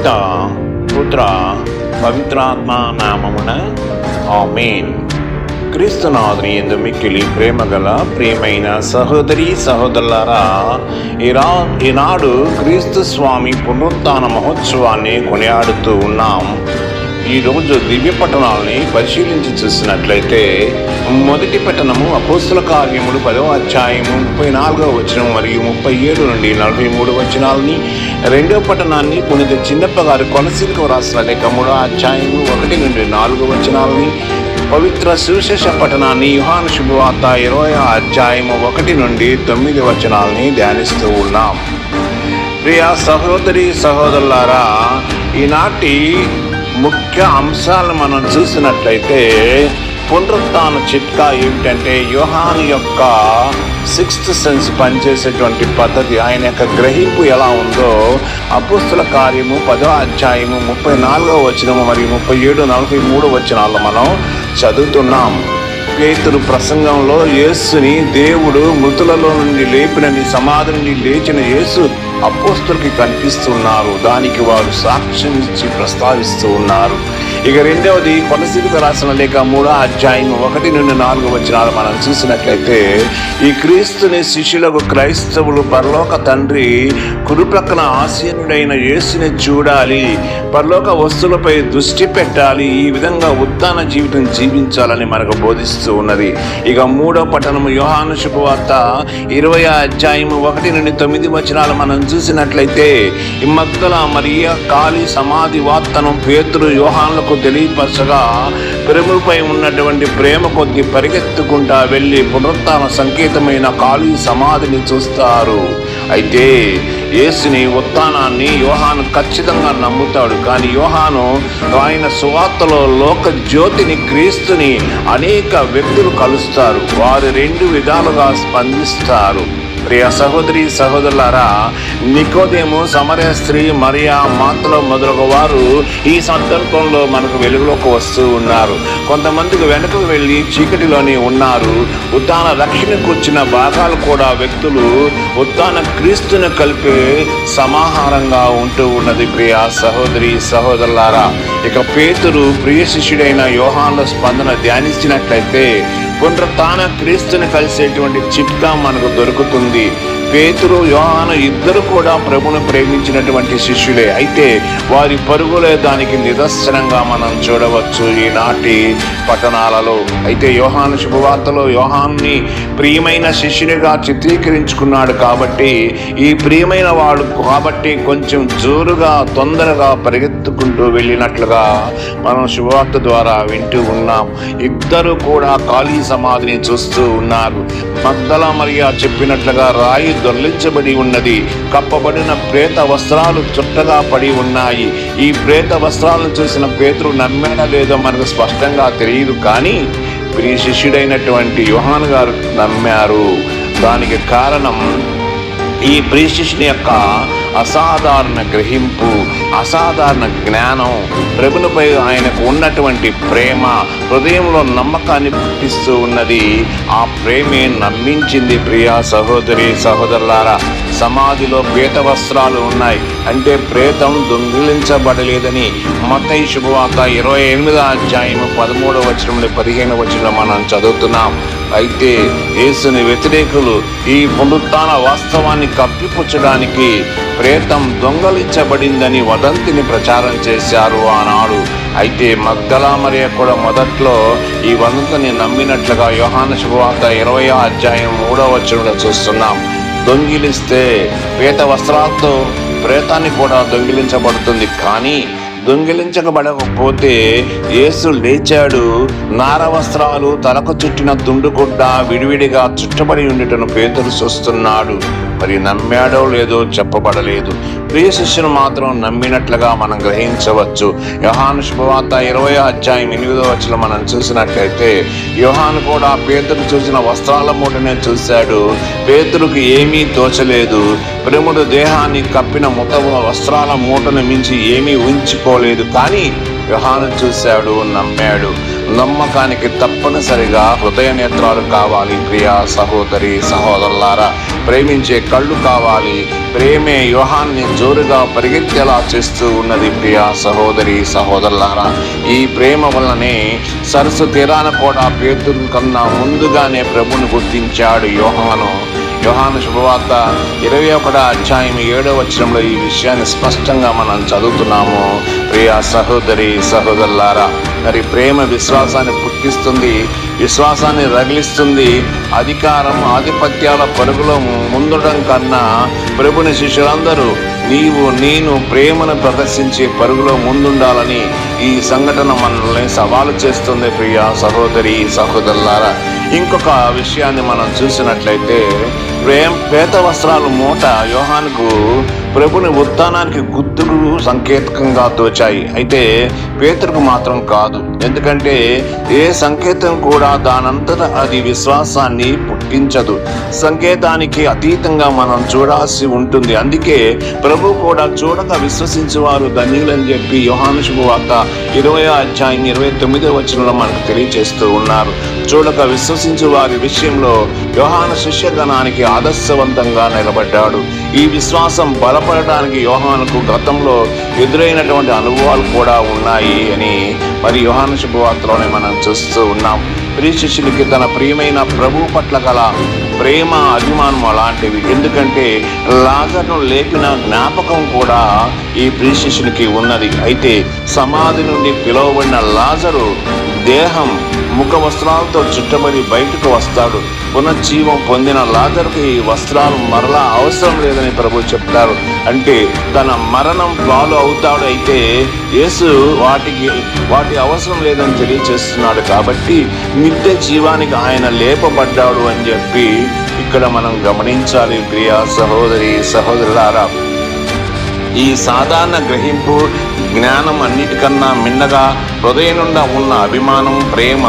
పిత పుత్ర పవిత్రాత్మ నామమున. ఆమెన్. క్రీస్తునాథుని ఎందు మిక్కిలి ప్రేమగల ప్రియమైన సహోదరి సహోదరులారా ఇరా ఈనాడు క్రీస్తు స్వామి పునరుత్న మహోత్సవాన్ని కొనియాడుతూ ఉన్నాం. ఈరోజు దివ్య పట్టణాలని పరిశీలించి చూసినట్లయితే మొదటి పట్టణము అపోస్తుల కార్యములు పదవ అధ్యాయము ముప్పై నాలుగవ వచనం మరియు ముప్పై ఏడు నుండి నలభై మూడు వచనాలని రెండవ పట్టణాన్ని పునిత చిన్నప్ప గారు కొనసీలకు రాసిన లేక మూడో అధ్యాయము ఒకటి నుండి నాలుగు వచనాలని. పవిత్ర సువిశేష పట్టణాన్ని యుహాన్ శుభవార్త ఇరవై అధ్యాయము ఒకటి నుండి తొమ్మిది వచనాలని ధ్యానిస్తూ ఉన్నాం. ప్రియ సహోదరి సహోదరులారా ఈనాటి ముఖ్య అంశాలను మనం చూసినట్లయితే పునరుత్న చిట్కా ఏమిటంటే యోహాన్ యొక్క సిక్స్త్ సెన్స్ పనిచేసేటువంటి పద్ధతి. ఆయన యొక్క గ్రహింపు ఎలా ఉందో అపుస్తుల కార్యము పదో అధ్యాయము ముప్పై నాలుగో వచనము మరియు ముప్పై ఏడు నలభై మూడు వచనాల్లో మనం చదువుతున్నాం. పేతురు ప్రసంగంలో యేసుని దేవుడు మృతులలో నుండి లేపినని సమాధి నుండి లేచిన యేసు అపోస్తులకి కనిపిస్తున్నారు. దానికి వారు సాక్ష్యం ఇచ్చి ప్రస్తావిస్తూ ఉన్నారు. ఇక రెండవది కొనసీలిక రాసిన లేక మూడో అధ్యాయం ఒకటి నుండి నాలుగు వచ్చినాలు మనం చూసినట్లయితే ఈ క్రీస్తుని శిష్యులకు క్రైస్తవులు పరలోక తండ్రి కురుప్రక్కన ఆసీనుడైన యేసుని చూడాలి. పరలోక వస్తువులపై దృష్టి పెట్టాలి. ఈ విధంగా ఉత్తాన జీవితం జీవించాలని మనకు బోధిస్తూ ఉన్నది. ఇక మూడో పట్టణము యోహాను శుభవార్త ఇరవై అధ్యాయము ఒకటి నుండి తొమ్మిది వచనాలు మనం చూసినట్లయితే ఈ మగ్గల మరియ కాళీ సమాధి వార్తను పేతురు యోహాన్లకు తెలియపరచగా ప్రేములపై ఉన్నటువంటి ప్రేమ కొద్ది పరిగెత్తుకుంటా వెళ్ళి పునరుత్న సంకేతమైన కాళీ సమాధిని చూస్తారు. అయితే యేసుని ఉత్థానాన్ని యోహాను ఖచ్చితంగా నమ్ముతాడు. కానీ యోహాను ఆయన సువార్తలో లోక జ్యోతిని క్రీస్తుని అనేక వ్యక్తులు కలుస్తారు. వారు రెండు విధాలుగా స్పందిస్తారు. ప్రియ సహోదరి సహోదరులారా నికోదేము సమరయ స్త్రీ మరియా మాతలో మొదలగు వారు ఈ సందర్భంలో మనకు వెలుగులోకి వస్తూ ఉన్నారు. కొంతమందికి వెనుకకు వెళ్ళి చీకటిలోనే ఉన్నారు. ఉత్తాన రక్షణకు వచ్చిన భాగాలు కూడా వ్యక్తులు ఉత్తాన క్రీస్తును కలిపే సమాహారంగా ఉంటూ ఉన్నది ప్రియ సహోదరి సహోదరులారా. ఇక పేతురు ప్రియ శిష్యుడైన యోహాన్ల స్పందన ధ్యానించినట్లయితే పునరుత్న క్రీస్తుని కలిసేటువంటి చిట్కా మనకు దొరుకుతుంది. పేతురు యోహాను ఇద్దరు కూడా ప్రభును ప్రేమించినటువంటి శిష్యులే. అయితే వారి పరుగులే దానికి నిదర్శనంగా మనం చూడవచ్చు ఈనాటి పట్టణాలలో. అయితే యోహాను శుభవార్తలో యోహాన్ని ప్రియమైన శిష్యునిగా చిత్రీకరించుకున్నాడు కాబట్టి ఈ ప్రియమైన వాడు కాబట్టి కొంచెం జోరుగా తొందరగా పరిగెత్తుకుంటూ వెళ్ళినట్లుగా మనం శుభవార్త ద్వారా వింటూ ఉన్నాం. ఇద్దరు కూడా ఖాళీ సమాధిని చూస్తూ ఉన్నారు. మగ్దల మరియా చెప్పినట్లుగా రాయి దొర్లించబడి ఉన్నది. కప్పబడిన ప్రేత వస్త్రాలు చుట్టగా పడి ఉన్నాయి. ఈ ప్రేత వస్త్రాలను చూసిన పేతురు నమ్మేనా లేదో మనకు స్పష్టంగా తెలియదు కానీ ప్రియ శిష్యుడైనటువంటి యుహాన్ గారు నమ్మారు. దానికి కారణం ఈ ప్రియ శిష్యుని యొక్క అసాధారణ గ్రహింపు. అసాధారణ జ్ఞానం ప్రభునిపై ఆయనకు ఉన్నటువంటి ప్రేమ హృదయంలో నమ్మకాన్ని పుట్టిస్తూ ఉన్నది. ఆ ప్రేమే నమ్మించింది ప్రియా సహోదరి సహోదరులారా. సమాధిలో పీత వస్త్రాలు ఉన్నాయి. అంటే ప్రేతం దొంగిలించబడలేదని మతై శుభవార్త ఇరవై ఎనిమిదో అధ్యాయము పదమూడవ వచనంలో పదిహేను వచనంలో మనం చదువుతున్నాం. అయితే యేసుని వ్యతిరేకులు ఈ పునరుత్న వాస్తవాన్ని కప్పిపుచ్చడానికి ప్రేతం దొంగలించబడిందని వదంతిని ప్రచారం చేశారు ఆనాడు. అయితే మగ్దలా మరియ కూడా మొదట్లో ఈ వదంతిని నమ్మినట్లుగా యోహాన శుభవార్త ఇరవై అధ్యాయం మూడవ వచనంలో చూస్తున్నాం. దొంగిలిస్తే ప్రేత వస్త్రాలతో ప్రేతాన్ని కూడా దొంగిలించబడుతుంది. కానీ దొంగిలించబడకపోతే యేసు లేచాడు. నార వస్త్రాలు తలకు చుట్టిన దుండుగుడ్డ విడివిడిగా చుట్టబడి ఉండటను పేదలు చూస్తున్నాడు. మరి నమ్మాడో లేదో చెప్పబడలేదు. ప్రియ శిష్యును మాత్రం నమ్మినట్లుగా మనం గ్రహించవచ్చు. యోహాను శుభవార్త ఇరవై అధ్యాయం ఎనిమిదో వచ్చిన మనం చూసినట్లయితే యోహాను కూడా పేతురు చూసిన వస్త్రాల మూటనే చూశాడు. పేతురుకి ఏమీ తోచలేదు. ప్రేముడు దేహాన్ని కప్పిన ముత వస్త్రాల మూటను మించి ఏమీ ఉంచుకోలేదు. కానీ యోహాను చూశాడు నమ్మాడు. నమ్మకానికి తప్పనిసరిగా హృదయ నేత్రాలు కావాలి. ప్రియా సహోదరి సహోదరులారా ప్రేమించే కళ్ళు కావాలి. ప్రేమే వ్యూహాన్ని జోరుగా పరిగెత్తేలా చేస్తూ ఉన్నది ప్రియ సహోదరి సహోదరులారా. ఈ ప్రేమ వల్లనే సరస్సు తీరాన కూడా పేతురు కన్నా ముందుగానే ప్రభుని గుర్తించాడు యోహాను. యోహాను శుభవార్త ఇరవై ఒకట అధ్యాయం ఏడో వచనంలో ఈ విషయాన్ని స్పష్టంగా మనం చదువుతున్నాము. ప్రియ సహోదరి సహోదరులారా మరి ప్రేమ విశ్వాసాన్ని పుట్టిస్తుంది విశ్వాసాన్ని రగిలిస్తుంది అధికారం ఆధిపత్యాల పరుగులో ముందుడం కన్నా ప్రభుని శిష్యులందరూ నీవు నేను ప్రేమను ప్రదర్శించే పరుగులో ముందుండాలని ఈ సంఘటన మనల్ని సవాలు చేస్తుంది ప్రియ సహోదరి సహోదరులారా. ఇంకొక విషయాన్ని మనం చూసినట్లయితే ప్రేమ పేత వస్త్రాలు మూట యోహాన్కు ప్రభుని ఉత్థానానికి గుర్తులు సంకేతకంగా తోచాయి. అయితే పేతుడికి మాత్రం కాదు. ఎందుకంటే ఏ సంకేతం కూడా దానంతట అది విశ్వాసాన్ని పుట్టించదు సంకేతానికి అతీతంగా మనం చూడాల్సి ఉంటుంది. అందుకే ప్రభు కూడా చూడక విశ్వసించేవారు ధన్యులని చెప్పి యోహాను శుభవార్త ఇరవై అధ్యాయం ఇరవై తొమ్మిదో వచనంలో మనకు తెలియజేస్తూ ఉన్నారు. చూడక విశ్వసించు వారి విషయంలో యోహాను శిష్యగణానికి ఆదర్శవంతంగా నిలబడ్డాడు. ఈ విశ్వాసం బలపడటానికి యోహానుకు గతంలో ఎదురైనటువంటి అనుభవాలు కూడా ఉన్నాయి అని మరి యోహాను శుభవార్తలోనే మనం చూస్తూ ఉన్నాం. ప్రీశిష్యులకి తన ప్రియమైన ప్రభు పట్ల గల ప్రేమ అభిమానం అలాంటివి. ఎందుకంటే లాజర్ను లేపిన జ్ఞాపకం కూడా ఈ ప్రీశిష్యునికి ఉన్నది. అయితే సమాధి నుండి పిలువబడిన లాజరు దేహం ముఖ వస్త్రాలతో చుట్టబడి బయటకు వస్తాడు. పునర్జీవం పొందిన లాజర్కి ఈ వస్త్రాలు మరలా అవసరం లేదని ప్రభు చెప్తారు. అంటే తన మరణం పాలు అవుతాడు అయితే యేసు వాటికి వాటి అవసరం లేదని తెలియచేస్తున్నాడు కాబట్టి నిత్య జీవానికి ఆయన లేపబడ్డాడు అని చెప్పి ఇక్కడ మనం గమనించాలి ప్రియా సహోదరి సహోదరులారా. ఈ సాధారణ గ్రహింపు జ్ఞానం అన్నిటికన్నా మిన్నగా హృదయనుండా ఉన్న అభిమానం ప్రేమ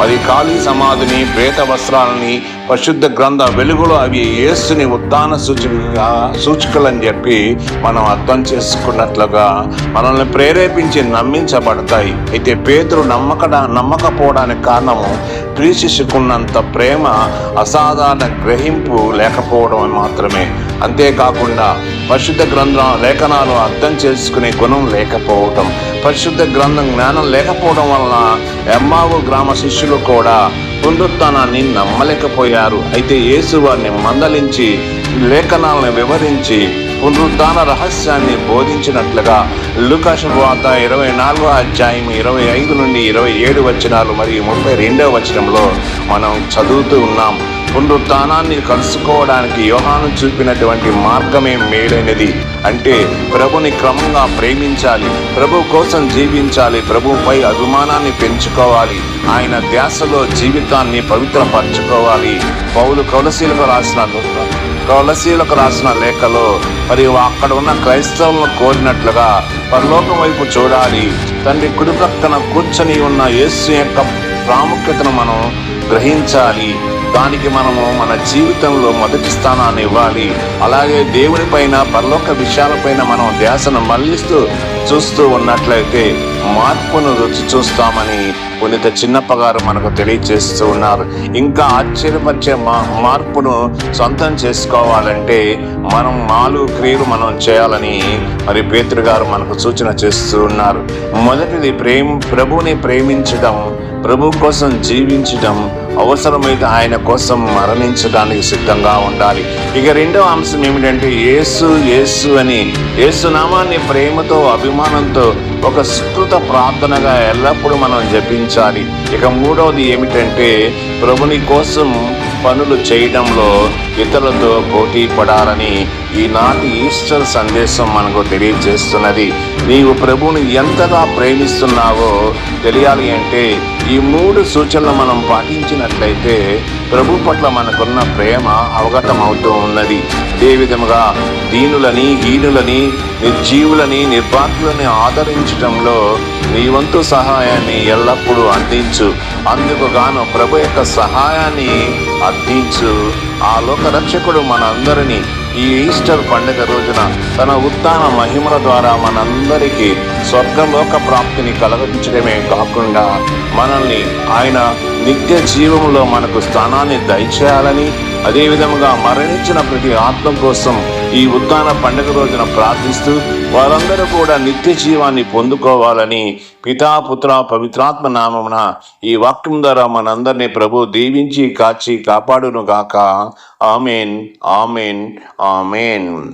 మరి ఖాళీ సమాధిని ప్రేత వస్త్రాలని పరిశుద్ధ గ్రంథ వెలుగులో అవి యేసుని ఉత్థాన సూచికగా సూచికలని చెప్పి మనం అర్థం చేసుకున్నట్లుగా మనల్ని ప్రేరేపించి నమ్మించబడతాయి. అయితే పేతురు నమ్మకడ నమ్మకపోవడానికి కారణము ప్రీశిష్యుకున్నంత ప్రేమ అసాధారణ గ్రహింపు లేకపోవడం మాత్రమే. అంతేకాకుండా పరిశుద్ధ గ్రంథం లేఖనాలు అర్థం చేసుకునే గుణం లేకపోవటం. పరిశుద్ధ గ్రంథం జ్ఞానం లేకపోవడం వలన ఎమ్మావు గ్రామ శిష్యులు కూడా పునరుత్నాన్ని నమ్మలేకపోయారు. అయితే యేసు వారిని మందలించి లేఖనాలను వివరించి పునరుద్ధాన రహస్యాన్ని బోధించినట్లుగా లుకాశువార్త ఇరవై నాలుగో అధ్యాయం ఇరవై ఐదు నుండి ఇరవై ఏడు వచనాలు మరియు ముప్పై రెండవ వచనంలో మనం చదువుతూ ఉన్నాం. పునరుత్నాన్ని కలుసుకోవడానికి యోహాను చూపినటువంటి మార్గమే మేలైనది. అంటే ప్రభుని క్రమంగా ప్రేమించాలి ప్రభు కోసం జీవించాలి ప్రభుపై అభిమానాన్ని పెంచుకోవాలి ఆయన ధ్యాసలో జీవితాన్ని పవిత్రపరచుకోవాలి. పౌలు కౌలశీలకు రాసిన కౌలశీలకు రాసిన లేఖలో మరియు అక్కడ ఉన్న క్రైస్తవులను కోరినట్లుగా పరలోకం వైపు చూడాలి. తండ్రి కుడి ప్రక్కన కూర్చొని ఉన్న యేసు యొక్క ప్రాముఖ్యతను మనం గ్రహించాలి. దానికి మనము మన జీవితంలో మొదటి స్థానాన్ని ఇవ్వాలి. అలాగే దేవుని పైన పరలోక విషయాలపైన మనం ధ్యాసను మళ్ళిస్తూ చూస్తూ ఉన్నట్లయితే మార్పును రుచి చూస్తామని పునీత చిన్నప్పగారు మనకు తెలియజేస్తూ ఉన్నారు. ఇంకా ఆశ్చర్యపరిచే మా మార్పును సొంతం చేసుకోవాలంటే మనం మాలు క్రియలు మనం చేయాలని మరి పేతురు గారు మనకు సూచన చేస్తూ ఉన్నారు. మొదటిది ప్రేమ ప్రభుని ప్రేమించడం ప్రభు కోసం జీవించడం అవసరమైతే ఆయన కోసం మరణించడానికి సిద్ధంగా ఉండాలి. ఇక రెండవ అంశం ఏమిటంటే యేసు యేసు అని. యేసునామాన్ని ప్రేమతో అభిమానంతో ఒక సుకృత ప్రార్థనగా ఎల్లప్పుడూ మనం జపించాలి. ఇక మూడవది ఏమిటంటే ప్రభుని కోసం పనులు చేయడంలో ఇతరులతో పోటీ పడాలని ఈనాటి ఈస్టర్ సందేశం మనకు తెలియజేస్తున్నది. నీవు ప్రభువుని ఎంతగా ప్రేమిస్తున్నావో తెలియాలి అంటే ఈ మూడు సూచనలు మనం పాటించినట్లయితే ప్రభు పట్ల మనకున్న ప్రేమ అవగతం అవుతూ ఉన్నది అదేవిధముగా దీనులని హీనులని నిర్జీవులని నిర్బాధులని ఆదరించడంలో నీ వంతు సహాయాన్ని ఎల్లప్పుడూ అందించు. అందుకు గాను ప్రభు యొక్క సహాయాన్ని అర్థించు ఆ లోక రక్షకుడు మనందరినీ ఈ ఈస్టర్ పండుగ రోజున తన ఉత్థాన మహిమల ద్వారా మనందరికీ స్వర్గలోక ప్రాప్తిని కలగించడమే కాకుండా మనల్ని ఆయన నిత్య జీవంలో మనకు స్థానాన్ని దయచేయాలని అదే విధముగా మరణించిన ప్రతి ఆత్మ కోసం ఈ ఉత్థాన పండుగ రోజున ప్రార్థిస్తూ వారందరూ కూడా నిత్య జీవాన్ని పొందుకోవాలని పితా పుత్ర పవిత్రాత్మ నామమున ఈ వాక్యం ద్వారా మనందరినీ ప్రభు దీవించి కాచి కాపాడును గాక. Amen amen amen.